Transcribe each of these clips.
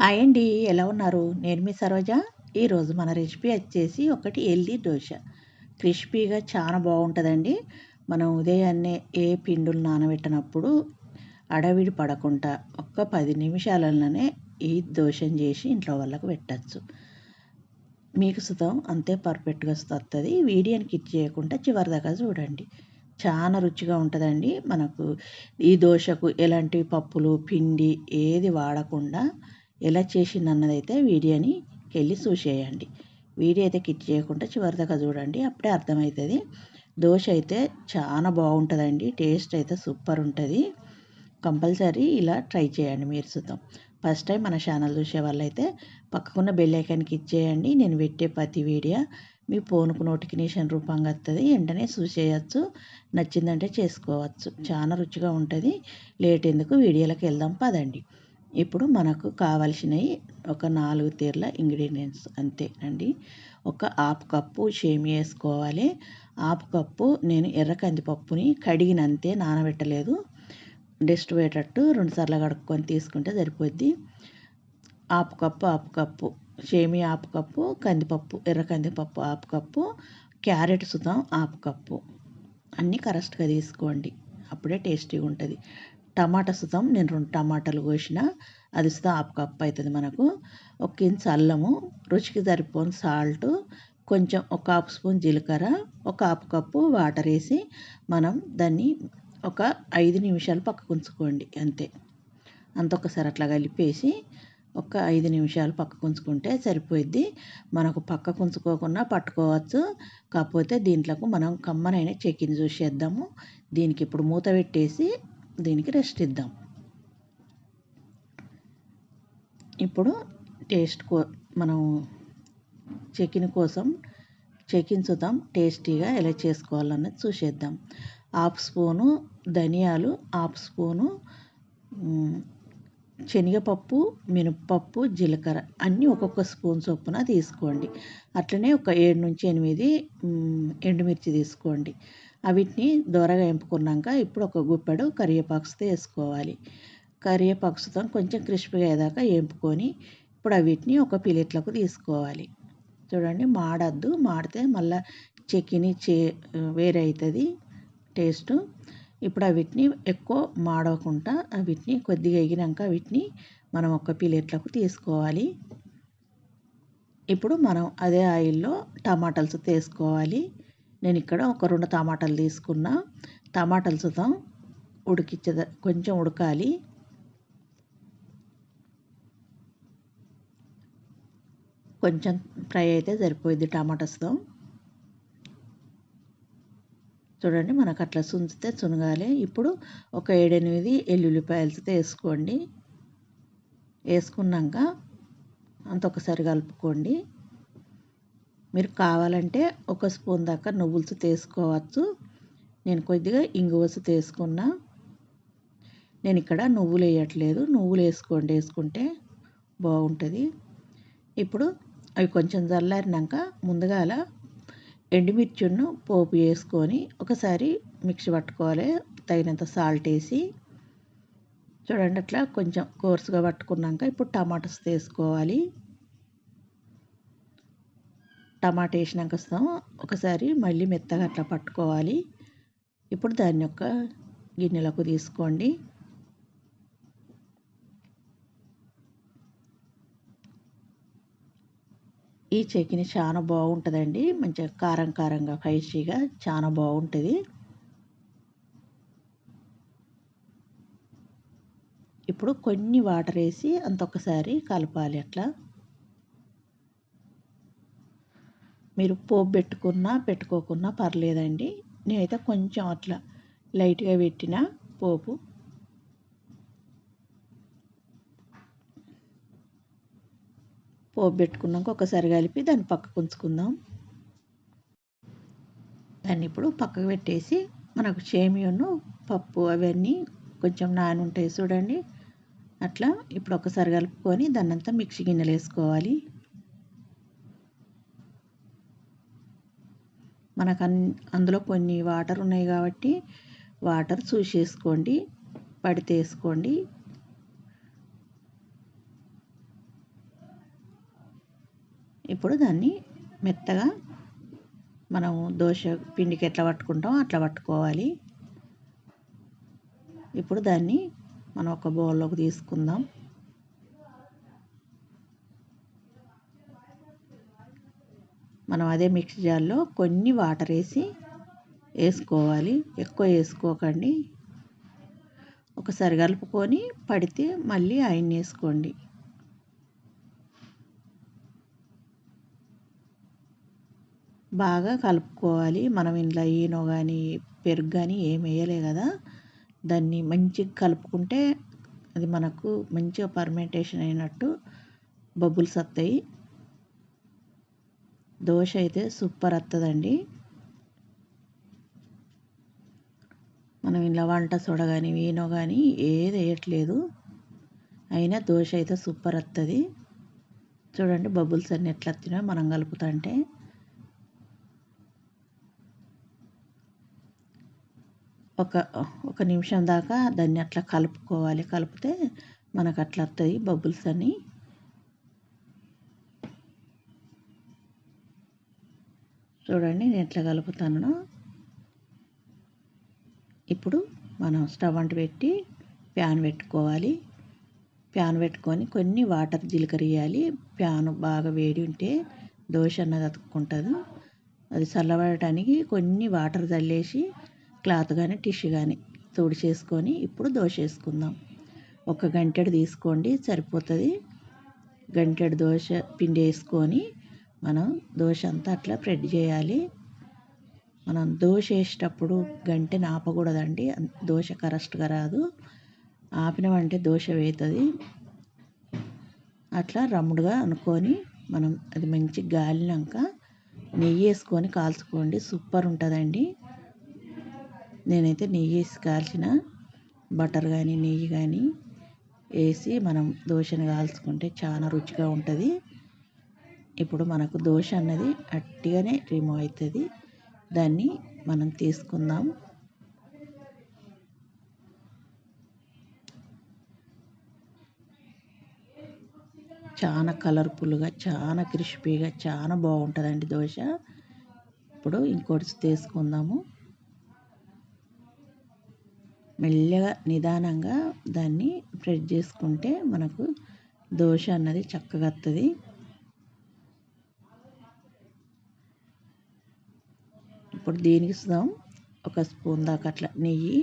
Hi అండి ఎలా ఉన్నారు? నేను మీ సరోజ. ఈరోజు మన రెసిపీ వచ్చేసి ఒకటి ఎల్లి దోశ. క్రిస్పీగా చాలా బాగుంటుందండి. మనం ఉదయాన్నే ఏ పిండులు నానబెట్టినప్పుడు అడవిడి పడకుండా ఒక్క పది నిమిషాలలోనే ఈ దోశను చేసి ఇంట్లో వాళ్ళకు పెట్టచ్చు. మీకు సుతం అంతే పర్ఫెక్ట్గా వస్తుంది. వీడియోని కిట్ చేయకుండా చివరి దాకా చూడండి. చాలా రుచిగా ఉంటుందండి. మనకు ఈ దోశకు ఎలాంటి పప్పులు పిండి ఏది వాడకుండా ఎలా చేసింది అన్నదైతే వీడియోని వెళ్ళి చూసేయండి. వీడియో అయితే కిట్ చేయకుండా చివరిదాకా చూడండి అప్పుడే అర్థమవుతుంది దోశ అయితే చాలా బాగుంటుందండి టేస్ట్ అయితే సూపర్ ఉంటుంది కంపల్సరీ ఇలా ట్రై చేయండి మీరు చూద్దాం ఫస్ట్ టైం మన ఛానల్ చూసే వాళ్ళైతే పక్కకున్న బెల్ ఐకాన్కి ఇచ్చేయండి నేను పెట్టే ప్రతి వీడియో మీ ఫోన్కు నోటిఫికేషన్ రూపంగా వస్తుంది వెంటనే చూసేయచ్చు నచ్చిందంటే చేసుకోవచ్చు. చాలా రుచిగా ఉంటుంది. లేట్ ఎందుకు? వీడియోలోకి వెళ్దాం పదండి. ఇప్పుడు మనకు కావలసినవి ఒక నాలుగు తీర్ల ఇంగ్రీడియంట్స్ అంతే అండి ఒక హాఫ్ కప్పు షేమి వేసుకోవాలి. హాఫ్ కప్పు నేను ఎర్ర కందిపప్పుని కడిగినంతే నానబెట్టలేదు. డస్ట్ పోయేటట్టు రెండుసార్లు కడుక్కొని తీసుకుంటే సరిపోద్ది. హాఫ్ కప్పు హాఫ్ కప్పు షేమి హాఫ్ కప్పు కందిపప్పు ఎర్ర కందిపప్పు హాఫ్ కప్పు క్యారెట్ సుతం హాఫ్ కప్పు. అన్నీ కరెక్ట్గా తీసుకోండి. అప్పుడే టేస్టీగా ఉంటుంది. టమాటా సుతం నేను రెండు టమాటాలు కోసిన. అది సుతం హాఫ్ కప్ అవుతుంది మనకు. ఒక ఇంచు అల్లము రుచికి సరిపోని సాల్ట్ కొంచెం ఒక హాఫ్ స్పూన్ జీలకర్ర ఒక హాఫ్ కప్పు వాటర్ వేసి మనం దాన్ని ఒక ఐదు నిమిషాలు పక్కకు ఉంచుకోండి అంతే. అంత ఒకసారి అట్లా కలిపేసి ఒక ఐదు నిమిషాలు పక్కకు ఉంచుకుంటే సరిపోయిద్ది. మనకు పక్కకు ఉంచుకోకుండా పట్టుకోవచ్చు. కాకపోతే దీంట్లోకి మనం కమ్మనైన చెక్కిని చూసేద్దాము దీనికి ఇప్పుడు మూత పెట్టేసి దీనికి రెస్ట్ ఇద్దాం. ఇప్పుడు టేస్ట్ కో మనం చికెన్ కోసం చూద్దాం టేస్టీగా ఎలా చేసుకోవాలన్నది చూసేద్దాం. హాఫ్ స్పూను ధనియాలు హాఫ్ స్పూను శనగపప్పు మినపప్పు జీలకర్ర అన్నీ ఒక్కొక్క స్పూన్ చొప్పున తీసుకోండి. అట్లనే ఒక ఏడు నుంచి ఎనిమిది ఎండుమిర్చి తీసుకోండి. అవిటిని దూరగా ఎంపుకున్నాక ఇప్పుడు ఒక గుప్పెడు కరివేపాకుతో వేసుకోవాలి. కరివేపాకుతో కొంచెం క్రిస్పీగా అయ్యేదాకా ఎంపుకొని ఇప్పుడు అవిటిని ఒక ప్లేట్లకు తీసుకోవాలి. చూడండి మాడద్దు. మాడితే మళ్ళీ చెక్కిని చే వేరే అవుతుంది టేస్ట్. ఇప్పుడు అవిటిని ఎక్కువ మాడవకుండా వీటిని కొద్దిగా ఎగినాక వీటిని మనం ఒక ప్లేట్లకు తీసుకోవాలి. ఇప్పుడు మనం అదే ఆయిల్లో టమాటాలు తీసుకోవాలి నేను ఇక్కడ ఒక రెండు టమాటాలు తీసుకున్నా. టమాటాలు సుతం ఉడికించద కొంచెం ఉడకాలి. కొంచెం ఫ్రై అయితే సరిపోయింది టమాటాస్తో చూడండి మనకు అట్లా సుంచితే చునగాలి ఇప్పుడు ఒక ఏడెనిమిది ఎల్లుల్లిపాయలతో వేసుకోండి. వేసుకున్నాక అంత ఒకసారి కలుపుకోండి. మీరు కావాలంటే ఒక స్పూన్ దాకా నువ్వులతో తీసుకోవచ్చు నేను కొద్దిగా ఇంగువసు తీసుకున్నా. నేను ఇక్కడ నువ్వులు వేయట్లేదు. నువ్వులు వేసుకోండి. వేసుకుంటే బాగుంటుంది. ఇప్పుడు అవి కొంచెం చల్లారినాక ముందుగాల ఎండుమిర్చును పోపు వేసుకొని ఒకసారి మిక్సీ పట్టుకోవాలి. తగినంత సాల్ట్ వేసి. చూడండి అట్లా కొంచెం కోర్సుగా పట్టుకున్నాక ఇప్పుడు టమాటాస్ తీసుకోవాలి టమాటా వేసినాక వస్తాం. ఒకసారి మళ్ళీ మెత్తగా అట్లా పట్టుకోవాలి. ఇప్పుడు దాన్ని ఒక గిన్నెలకు తీసుకోండి. ఈ చట్నీ చాలా బాగుంటుందండి. మంచిగా కారం కారంగా స్పైసీగా చాలా బాగుంటుంది. ఇప్పుడు కొన్ని వాటర్ వేసి అంత ఒకసారి కలపాలి అట్లా. మీరు పోపు పెట్టుకున్నా పెట్టుకోకున్నా పర్లేదండి. నేనైతే కొంచెం అట్లా లైట్గా పెట్టిన పోపు. పోపు పెట్టుకున్నాక ఒకసారి కలిపి దాన్ని పక్కకు ఉంచుకుందాం. దాన్ని ఇప్పుడు పక్కకు పెట్టేసి మనకు షేమియను పప్పు అవన్నీ కొంచెం నాని ఉంటాయి చూడండి. అట్లా ఇప్పుడు ఒకసారి కలుపుకొని దాన్నంతా మిక్సీ గిన్నెలు వేసుకోవాలి. మనకు అందులో కొన్ని వాటర్ ఉన్నాయి కాబట్టి వాటర్ చూసేసుకోండి పడితేసుకోండి ఇప్పుడు దాన్ని మెత్తగా మనము దోశ పిండికి ఎట్లా పట్టుకుంటామో అట్లా పట్టుకోవాలి. ఇప్పుడు దాన్ని మనం ఒక బౌల్లోకి తీసుకుందాం. మనం అదే మిక్సీ జార్లో కొన్ని వాటర్ వేసి వేసుకోవాలి. ఎక్కువ వేసుకోకండి. ఒకసారి కలుపుకొని పడితే మళ్ళీ ఆయన వేసుకోండి. బాగా కలుపుకోవాలి. మనం ఇంట్లో ఈనో కానీ పెరుగు కానీ ఏం వేయలే కదా. దాన్ని మంచిగా కలుపుకుంటే అది మనకు మంచిగా పర్మెంటేషన్ అయినట్టు బబుల్స్ వస్తాయి. దోశ అయితే సూపర్ వస్తుందండి మనం ఇలా వంట సోడ కానీ వీనో కానీ ఏది వేయట్లేదు. అయినా దోశ అయితే సూపర్ వస్తుంది చూడండి బబుల్స్ అన్నీ ఎట్లా వచ్చినాయో మనం కలుపుతుంటే ఒక ఒక నిమిషం దాకా దాన్ని అట్లా కలుపుకోవాలి. కలిపితే మనకు అట్లా వస్తుంది బబుల్స్ అని చూడండి నేను ఎట్లా కలుపుతాను ఇప్పుడు మనం స్టవ్ అంటు పెట్టి ప్యాన్ పెట్టుకోవాలి. ప్యాన్ పెట్టుకొని కొన్ని వాటర్ జీలకర్ర ప్యాన్ బాగా వేడి ఉంటే దోశ అన్నది అతుక్కుంటుంది. అది చల్లబడటానికి కొన్ని వాటర్ చల్లేసి క్లాత్ కానీ టిష్యూ కానీ తోడు చేసుకొని ఇప్పుడు దోశ వేసుకుందాం. ఒక గంటెడు తీసుకోండి సరిపోతుంది. గంటెడు దోశ పిండి వేసుకొని మనం దోశ అంతా అట్లా స్ప్రెడ్ చేయాలి. మనం దోశ వేసేటప్పుడు గంటెని ఆపకూడదండి దోశ కరెక్ట్గా రాదు. ఆపినామంటే దోశ వేస్తుంది అట్లా రమ్ముడుగా అనుకొని మనం అది మంచి గాలినాక నెయ్యి వేసుకొని కాల్చుకోండి. సూపర్ ఉంటుందండి. నేనైతే నెయ్యి వేసి కాల్చిన. బటర్ కానీ నెయ్యి కానీ వేసి మనం దోశని కాల్చుకుంటే చాలా రుచిగా ఉంటుంది. ఇప్పుడు మనకు దోశ అన్నది అట్టిగానే రిమూవ్ అవుతుంది దాన్ని మనం తీసుకుందాం. చాలా కలర్ఫుల్గా చాలా క్రిస్పీగా చాలా బాగుంటుందండి దోశ. ఇప్పుడు ఇంకోటి తీసుకుందాము. మెల్లగా నిదానంగా దాన్ని ఫ్రెడ్ చేసుకుంటే మనకు దోశ అన్నది చక్కగా వస్తుంది ఇప్పుడు దీనికి ఇస్తాం ఒక స్పూన్ దాకా అట్లా నెయ్యి.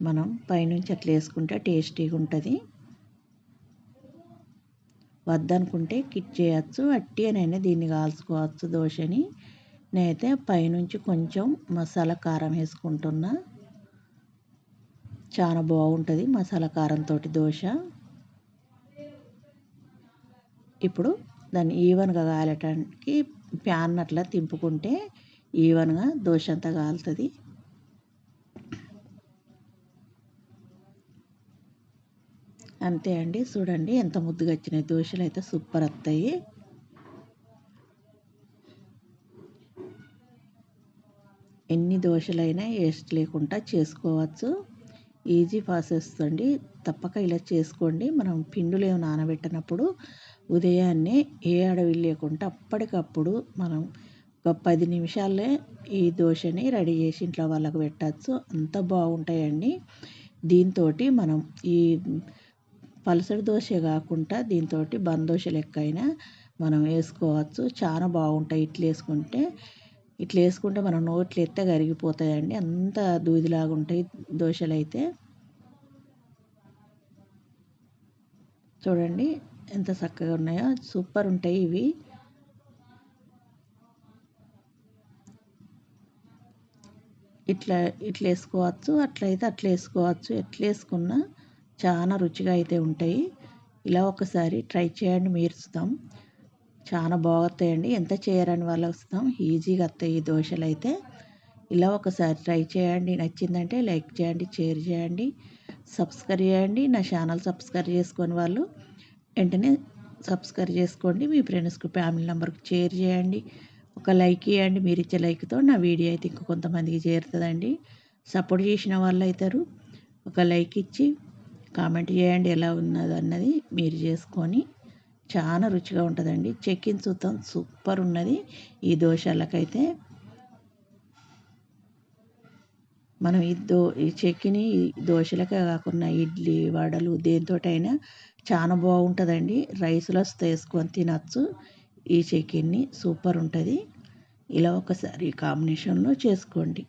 మనం పైనుంచి అట్లా వేసుకుంటే టేస్టీగా ఉంటుంది. వద్దనుకుంటే కిట్ చేయచ్చు. అట్టిగానైనా దీన్ని కాల్చుకోవచ్చు దోశని. నేనైతే పైనుంచి కొంచెం మసాలా కారం వేసుకుంటున్నా. చాలా బాగుంటుంది మసాలా కారంతో దోశ. ఇప్పుడు దాన్ని ఈవెన్గా కాలటానికి ప్యాన్ అట్లా తింపుకుంటే ఈవెన్గా దోశ అంతా కాలుతుంది. అంతే అండి. చూడండి ఎంత ముద్దుగా వచ్చినాయి దోశలు అయితే సూపర్ వస్తాయి ఎన్ని దోశలైనా వేస్ట్ లేకుండా చేసుకోవచ్చు. ఈజీ ప్రాసెస్ అండి. తప్పక ఇలా చేసుకోండి. మనం పిండులు ఏమి నానబెట్టినప్పుడు ఉదయాన్నే ఏ అడవి లేకుండా అప్పటికప్పుడు మనం ఒక పది నిమిషాలే ఈ దోశని రెడీ చేసి ఇంట్లో వాళ్ళకి పెట్టచ్చు. అంత బాగుంటాయండి. దీంతో మనం ఈ పలసటి దోశ కాకుండా దీంతో బందోశ లెక్క అయినా మనం వేసుకోవచ్చు. చాలా బాగుంటాయి ఇట్లా వేసుకుంటే. ఇట్లా వేసుకుంటే మనం నోట్లు ఎత్తే కరిగిపోతాయండి. అంత దూదిలాగా ఉంటాయి దోశలు అయితే. చూడండి ఎంత చక్కగా ఉన్నాయో. సూపర్ ఉంటాయి ఇవి. ఇట్లా ఇట్లా వేసుకోవచ్చు అట్లయితే అట్లా వేసుకోవచ్చు. ఎట్లా వేసుకున్నా చాలా రుచిగా అయితే ఉంటాయి. ఇలా ఒకసారి ట్రై చేయండి మీరు ఇస్తాం చాలా బాగుతాయండి ఎంత చేయరని వాళ్ళు వస్తాం ఈజీగా వస్తాయి ఈ దోశలు అయితే. ఇలా ఒకసారి ట్రై చేయండి. నచ్చిందంటే లైక్ చేయండి షేర్ చేయండి సబ్స్క్రైబ్ చేయండి. నా ఛానల్ సబ్స్క్రైబ్ చేసుకొని వాళ్ళు వెంటనే సబ్స్క్రైబ్ చేసుకోండి. మీ ఫ్రెండ్స్కి ఫ్యామిలీ నెంబర్కి షేర్ చేయండి. ఒక లైక్ ఇవ్వండి మీరు ఇచ్చే లైక్తో నా వీడియో అయితే ఇంకా కొంతమందికి చేరుతుందండి. సపోర్ట్ చేసిన వాళ్ళు అవుతారు. ఒక లైక్ ఇచ్చి కామెంట్ చేయండి ఎలా ఉన్నది అన్నది మీరు చేసుకొని చాలా రుచిగా ఉంటుందండి. చెక్కిన చూద్దాం సూపర్ ఉన్నది. ఈ దోశలకైతే మనం ఈ దో ఈ చెక్కిని దోశలకే కాకుండా ఇడ్లీ వడలు దేనితోటైనా చాలా బాగుంటుందండి. రైస్లో వేసుకొని తినచ్చు. ఈ చికెన్ని సూపర్ ఉంటుంది. ఇలా ఒకసారి కాంబినేషన్లో చేసుకోండి.